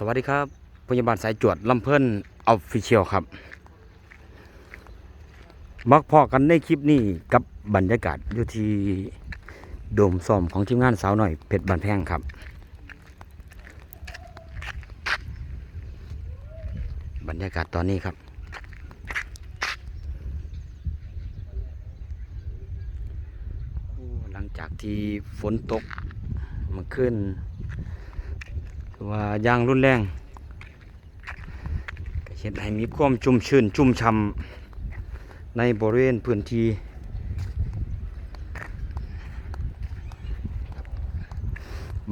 สวัสดีครับพยาบาลสายจวดลำเพิ่นออฟฟิเชียลครับ มักพอกันในคลิปนี้กับบรรยากาศอยู่ที่โดมซ้อมของทีมงานสาวหน่อยเพชรบานแพงครับ บรรยากาศตอนนี้ครับ หลังจากที่ฝนตกมาขึ้น ถือว่ายางรุนแรงเห็นให้มีความชุ่มชื้นชุ่มช่ำในบริเวณพื้นที่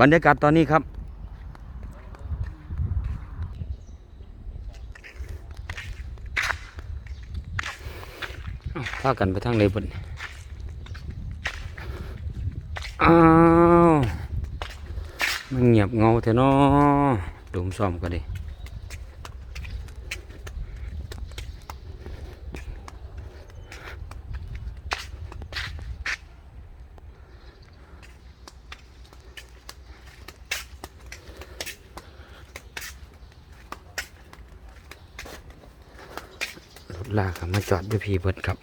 บรรยากาศตอนนี้ครับอ้าวพากันไปทางไหนบนอ้าว มันเงียบเงาแท้เนาะดมซ้อมก็ดิลากมาจอดอยู่พี่เบิดครับ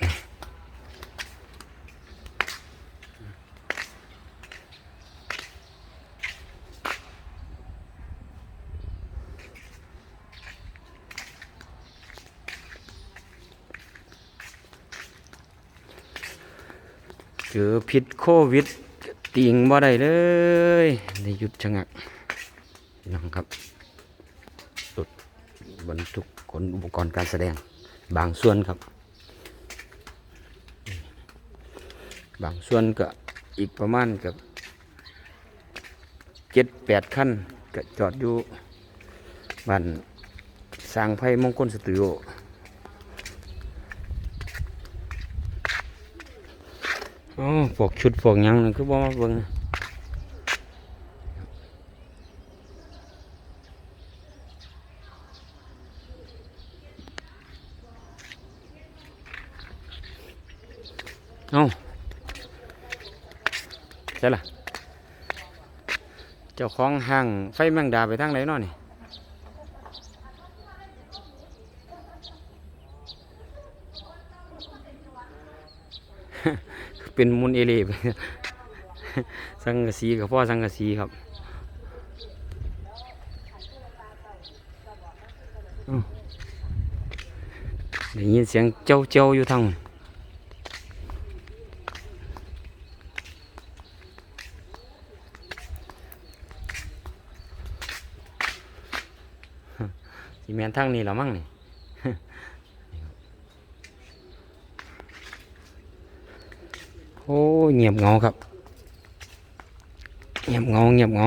ือพิษโควิดติงบ่ได้เลยในหยุดชะงักน้องครับรถบรรทุกขนอุปกรณ์การแสดงบางส่วนครับ บางส่วนก็อีกประมาณกับเจ็ดแปดขั้นก็จอดอยู่บ้านสร้างไพ่มงคลสตูดิโอ อ๋อพวกชุดพวกยังนั่นคือบ่มาเบิ่งเอ้าใช่ล่ะ เจ้าของห้างไฟแมงดาไปทางไหนเนาะนี่ เป็นมุนเอเล่ไปสังกะสีกับพ่อสังกะสีครับอ้าวได้ยินเสียงเจ้าเจ้าๆอยู่ทางนู้นสีแมนทางนี้แล้วมั้งนี่ โอ้ยเงียบเหงาครับเงียบเหงาเงียบเหงา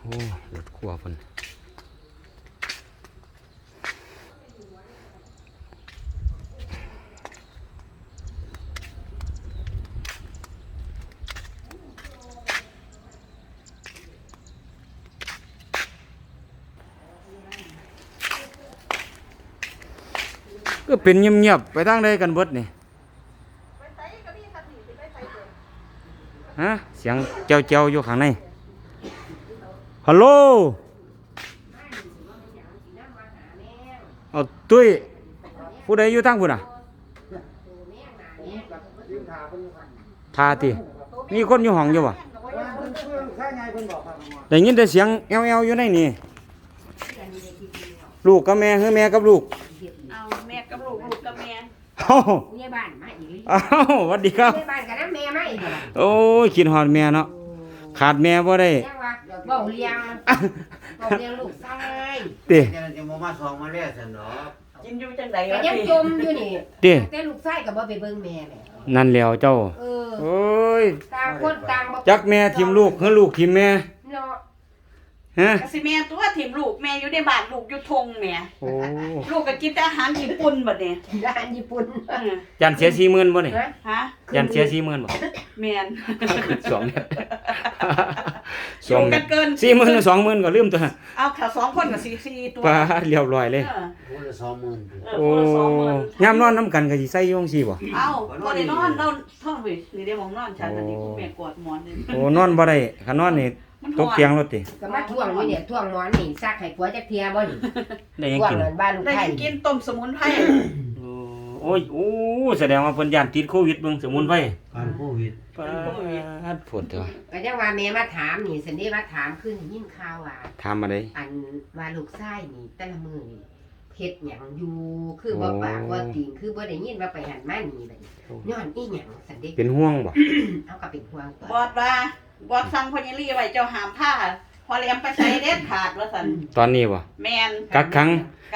โอ้รถครัวเพิ่น ก็เป็นเงียบๆไปทางใดกันเบิดนี่ฮะเสียงเจ้าเจ้าๆอยู่ข้างในฮัลโหลเอาตุ้ยผู้ใดอยู่ทางพุ่นอะทาติมีคนอยู่ห้องอยู่บ่ได้ยินแต่เสียงแอวๆอยู่ในนี่ลูกกับแม่คือแม่กับลูก เอาแม่กับลูกลูกกับแม่ เอ้าผู้ใหญ่บ้านมาอีกเอ้าสวัสดีครับ ผู้ใหญ่บ้านกับน้ำแม่มาอีกโอ้ยคิดฮอดแม่เนาะขาดแม่บ่ได้แจ้งว่าเบาเลี้ยงเบาเลี้ยงลูกชายเต้เดี๋ยวจะมามาสองมาเรียกสันเนาะกินอยู่จังไดก็วะยังพี่จมอยู่นี่เต้แต่ลูกชายก็บ่ไปเบิ่งแม่แหละนั่นแล้วเจ้าเออโอ้ยต่างคนต่างบ่จักแม่ทิมลูกคือลูกทิมแม่ เนาะฮะก็สิแม่ตัวถิ่มลูกแม่อยู่ในบ้านลูกอยู่ทงแม่โอ้ลูกก็กินแต่อาหารญี่ปุ่นบัดนี้ร้านญี่ปุ่นเออยันเสียสี่หมื่นบ่นี่ ฮะฮะยันเสียสี่หมื่นบ่แม่นสองเนี่ยสองอยู่กันเกินสี่หมื่นสองหมื่นก็ลืมตัวเอาแค่สองคนกับสี่สี่ตัวปลาเรียบร้อยเลย เออพูดละสองหมื่นเออโอ้คนละสองหมื่นยามนอนน้ำกันก็สิใส่อยจั่งซี่บ่ เอาพอได้นอนนอนท่องไปนี่ได้มองนอนฉันอันนี้คุณแม่กอดหมอนนี่โอ้นอนบ่ได้คันนอนนี่ มันตกเตียงรถติก็มาท่วงอยู่เนี่ยท่วงหมอนนี่ซักให้ผัวจักเทียบ่นี่ได้หยังท่วงกิน เงินบ้านลูกได้ไผ่กินต้มสมุนไพรโอ้ยโอ้แสดงว่าเพิ่นย่านติดโควิดเบิ่งสมุนไพรการโควิดปาดปวดตัวก็จังว่าแม่มาถามนี่สันนี้มาถามขึ้นยินข่าวว่า ถามมาได้ อันว่าลูกชายนี่แต่ละมื้อนี่เฮ็ดหยังอยู่คือบ่ปากบ่ติงคือบ่ได้ยินว่าไปหันมานี่บัดนี้ย้อนอีหยังสันเด้เป็นห่วงบ่ เอาก็เป็นห่วงตัวบอดว่า บอดสั่งพญาลีไว้เจ้าหามผ้าพอแหลมไปใส่เด็ดขาดว่าสันตอนนี้บ่แมนกักขัง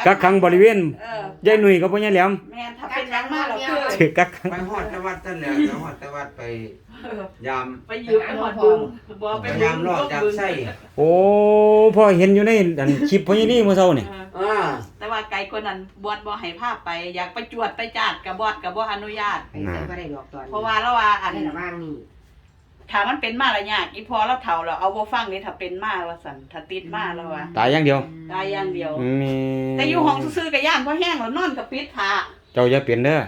กักขังบริเวณเออยายหนุ่ยกับพ่อยายแหลมแมนถ้าเป็นหยังมากเราคือถือกักขังไปหอดตะวัดตั้งแล้วไปหอดตะวัดไปเออยามไปยืมไปหอดบึงบอไปพบึยายางมรอดจากไส้โอ้พ่อเห็นอยู่ในอันคลิปพ่อยายนี่มื้อเช้านี่เอออ่าแต่ว่าไกลกว่านั้นบอดบ่ให้ภาพไป อยากไปจวดไปจาดกับบอดกับบ่อนุญาตไปใส่บ่ได้ดอกตอนนี้เพราะว่าแล้วว่าอันในระหว่างนี้ ถ้ามันเป็นมาละยากอีพอเราเฒ่าแล้วเอาบ่ฟังนี่ถ้าเป็นมาว่าซั่นถ้าติดมาแล้วว่าตายอย่างเดียวตายอย่างเดียว มีแต่อยู่ห้องซื่อๆก็ย่านเพราะแห้งแล้วนอนกับปิดผ้าเจ้าอย่าเปลี่ยนเด้อ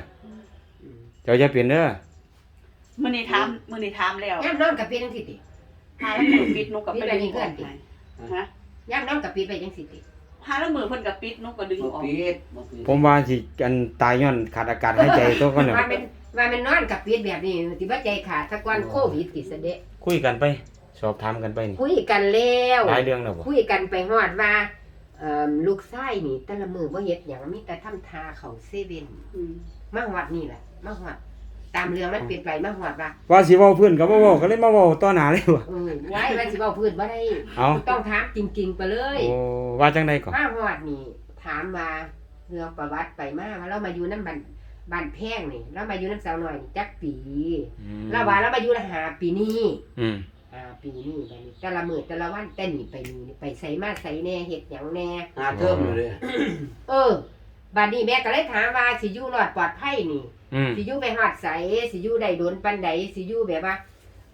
เจ้าอย่าเปลี่ยนเด้อมื้อนี้ถามมื้อนี้ถามแล้วย่ำนอนกับปิดจังสิติหาแล้วมือปิดหนูก็ไปดึงออกนี่ให้แบบนี้ฮะย่ำนอนกับปิดไปจังสิติหาแล้วมือเพิ่นก็ปิดหนูก็ดึงบ่ออกปิดบ่ปิดผมว่าสิอันตายย้อนขาดอากาศหายใจตัวก่อนน่ะ ว่ามันว่ามันนอนกับปิดแบบนี้สิบ่ใจขาดสักวันโควิดติเสยเดะคุยกันไป สอบถามกันไปนี่คุยกันแล้วหลายเรื่องแล้วบ่คุยกันไปฮอดว่าเอ่อลูกชายนี่แต่ละมือบ่เฮ็ดหยังมีแต่ทำทาเขาเซเว่นอืมมาฮอดนี่แหละมาฮอดตามเรื่องมันเปลี่ยนไปมาฮอดว่าว่าสิเว้าเพื่อนก็บ่เว้าก็เลยมาเว้าต่อหน้าเลยว่ะเออไว้ว่าสิเว้าพื้นบ่ได้เอาต้องถามจริง ๆ ไปเลยโอ้ว่าจังได๋ก่อนมาฮอดนี่ถามว่าเรื่องประวัติไปมาว่าเรามาอยู่นำบ้าน บ้านแพงนี่เรามาอยู่นำสาวน้อยนี่จักปีอืมเราว่าเรามาอยู่ละหาปีนี้อืมอ่าปีนี้ไปนี่แต่ละมื้อแต่ละวันแต่นี่ไปนี่ไปใส่มาใส่แหน่เฮ็ดหยังแหน่ หาเทิมอยู่เลยเออบัดนี้แม่ก็เลยถามว่าสิอยู่รอดปลอดภัยนี่ อืม สิอยู่ไปฮอดใสสิอยู่ได้โดนปานใดสิอยู่แบบว่า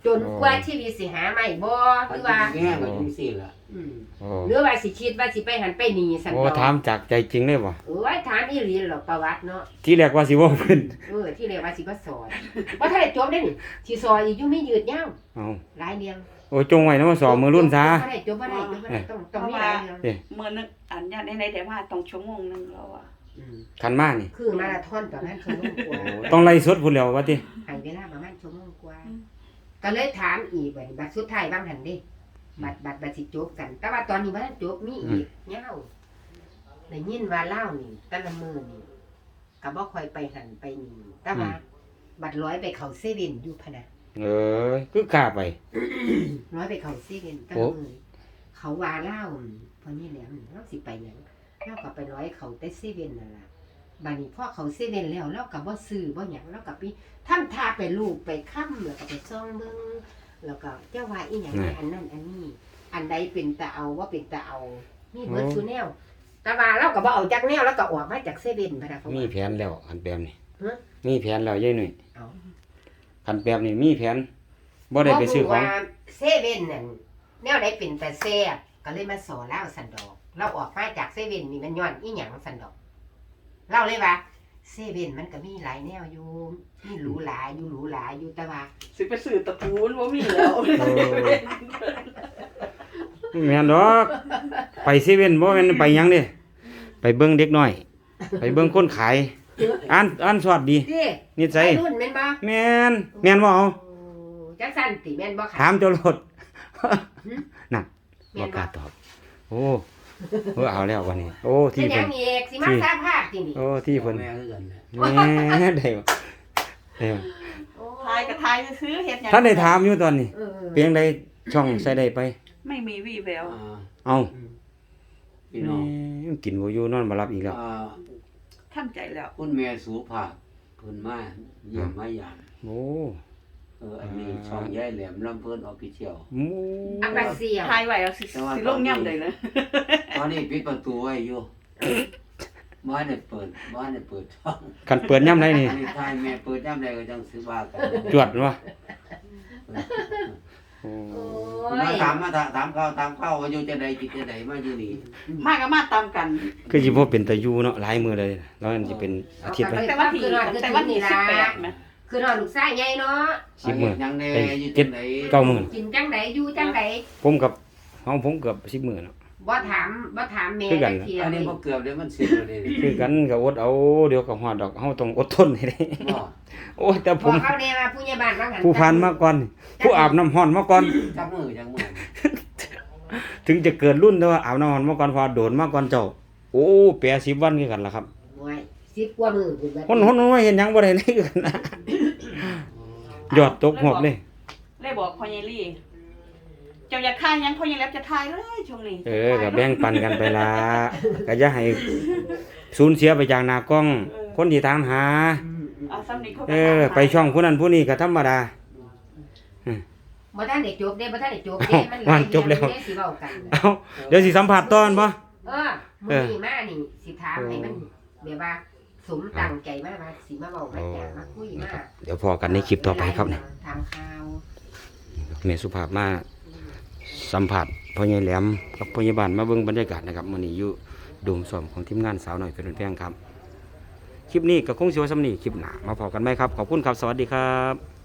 จนอ๋อกว่าชีวิตสิหาใหม่บ่หรือว่าแง่ก็จังซี่ล่ะ อืมโอ้หรือว่าสิคิดว่าสิไปหันไปหนีสันโอ้ดอกถามจากใจจริงเลยบ่ โอ้ย ถามอีหลีหรอกประวัติเนาะที่แรกว่าสิเว้าเพิ่นเออที่เรียกว่าสิมาสอนว่าถ้าได้จบได้นี่สิสอนอีกอยู่ไม่ยืดยาวเอาหลายเรื่องโอ้จงไว้นะว่าสอบมือรุ่นซะบ่ได้จบบ่ได้จบบ่ได้ต้องต้องมีหลายเรื่องมื้อนึงอันญาติในๆแต่ว่าต้องชั่วโมงนึงแล้วอะอืมคันมานี่คือมาราธอนประมาณชั่วโมงกว่าโอ้ต้องไล่สดพุ่นแล้วว่าติให้เวลาประมาณชั่วโมงกว่าก็เลยถามอีกว่าบัดสุดท้ายบ้างหันเดิบัดบัดบัดสิจบกัน แต่ว่าตอนนี้บ่ทันจบมีอีกยาว ได้ยินว่าเล่านี่แต่ละมื้อนี่ก็บ่ค่อยไปหันไปนี่แต่ว่าบัดร้อยไปเข้าเซเว่นอยู่พะนะ เออคือกล้าไป ร้อยไปเข้าเซเว่นแต่โอ้ละมื้อเขาว่าเล่าพอนี่แหล้วเราสิไปหยังเราก็ไปร้อยเขาแต่เซเว่นนั่นล่ะบัดนี้พอเขาเซเว่นแล้วเราก็บ่ซื้อบ่หยังเราก็ไปทำท่าไปลูกไปค้ำแล้วก็ไปซ่องเบิ่งแล้วก็เจ้าว่าอีหยังเนี่ยอันนั้นอันนี้ อันใดเป็นตาเอาว่าเป็นตาเอานี่เบิร์ดโอ้ซูแนว แต่ว่าเราก็บ่เอาจากแนวแล้วก็ออกมาจากเซเว่นพะนะเขามีว่า แผนแล้วคันแบบนี้ฮะ มีแผนแล้วยายหนุ่ยเอาคันแบบนี้มีแผนบ่ได้ไปซื้อของบ่รู้ว่าเซเว่นนั่นแนวใดเป็นตาแซ่บก็เลยมาสอนเล่าสันดอก เราออกมาจากเซเว่นนี่มันย้อนอีหยังสันดอกเล่าเลยว่าเซเว่นมันก็มีหลายแนวอยู่มีหรูหราอยู่หรูหราอยู่แต่ว่า สิไปซื้อตะปูนบ่มีแล้วแม่นดอกไปเซเว่นบ่แม่นไปหยังเด้ ไปเบิ่งเด็กน้อย ไปเบิ่งคนขายอ่านอ่านสวัสดีเด้นิสัวัยยรุ่นแม่นบ่แม่นแม่นบ่เอาโอ้จังสันติแม่นบ่ถาค่ะมเจ้ารถนั่นแม่บ่นกบ่ล้าตอบ โอ้เออเอาแล้ววันนี้ โอ้ที่ที่ยัเพิ่นงเอกสิมาสาภาพที่นี่โอ้ที่เพิ่นแม่คือกันแหละแม่ได้บ่ได้บ่ทายก็ทายซื้อเฮ็ดหยังท่านได้ถามอยู่ตอนนี้ เออเพียงใดช่องใส่ได้ไป ไม่มีวี่แวว อ่า เอา พี่น้องแหมกินบ่อยู่นอนบ่หลับอีกแล้ว อ่าทำใจแล้วคุณแม่สุภาพเพิ่นมาเยี่ยมมาหยามโอ้เอออันนี้ช่องยายแหลมลำเพิ่นออฟฟิเชียล หมูอัปเสียว ทายไว้เอาสิสิลงย่ำเลยนะตอนนี้ปิดประตูไว้อยู่บ้านได้เปิดบ้านได้เปิดช่องคันเปิดย่ำได้นี่อันนี้ทายแม่เปิดยามใดก็จังสิว่ากันจวดวะโอ้โอ้ มายถามมาถามถามข้าวถามข้าวว่าอยู่จังไดจิตจังไดมาอยู่นี่มาก็มาตามกันคือสิบ่เป็นตาอยู่เนาะหลายมื้อเลยแล้วมันสิเป็นอาทิตย์ไปแต่วันที่แต่วันที่สิบแปดนะคือนอนลูกชายใหญ่เนาะสิบมื้อยังแน่ไปอยู่เจ็จัดงไดเก้าหมื่นกินจังไดอยู่จังไดผมกับเฮาผมเกือบ10มื้อเนาะ บ่ถามบ่ถามแม่คือกัน จักเที่ยอันเลนี้ยบ่เกือบเดี๋ยวมันเสียเลยดิคือกันก็อดเอาเดี๋ยวก็ฮอดดอกเฮาต้องอดทนให้ได้บ่โอ้ยแต่บผอกมเขาแน่ว่าผู้ใหญ่บ้านว่างั้นผู้พันมาก่อน ผู้อาบน้ำร้อนมาก่อน จับมือจังมือถึงจะเกิดรุ่นแต่ว่าอาบน้ำร้อนมาก่อนพอโดนมาก่อนเจ้า โอ้แปร10วันคือกันล่ะครับโอ้ย10กว่ามื้อพุ่นบัดคนคนว่าเห็นหยังบ่ได้เลยคือกันนะยอดตกหอบเลยเลยบอกพ่อใหญ่ลี่ เจ้าอยากทายหยังพ่อใหญ่แลบจะทายเลยช่วงนี้เออก็แบ่งปันกันไปละก็อย่าให้สูญเสียไปจากหน้ากล้อง คนที่ตามหาอืมอืมเอาซ้ำนี้เขาก็เออ ไปช่องผู้นั้นผู้นี้ก็ธรรมดา บ่ทันได้จบเด้บ่ทันได้จบเด้เอ้ามันหว่าลายจบแล้วเรื่องเด้สิเว้ากันเอ้าเดี๋ยวสิสัมผัสตอนบ่ เออมื้อนี้มานี่สิถามให้มันแบบว่าสมตั้งใจมาว่าสิมาเว้ามาจามาคุยมาเดี๋ยวพอกันในคลิปต่อไปครับเนี่ย ถามข่าวแม่สุภาพมา สัมผัสพ่อใหญ่แหลมกับพ่อใหญ่บ้านมาเบิ่งบรรยากาศนะครับมื้อนี้อยู่ดูมสอมของทีมงานสาวหน่อยเป็นแพงครับ คลิปนี้กับคงสิว่าสำนีคลิปหน้ามาพอกันไหมครับ ขอบคุณครับ สวัสดีครับ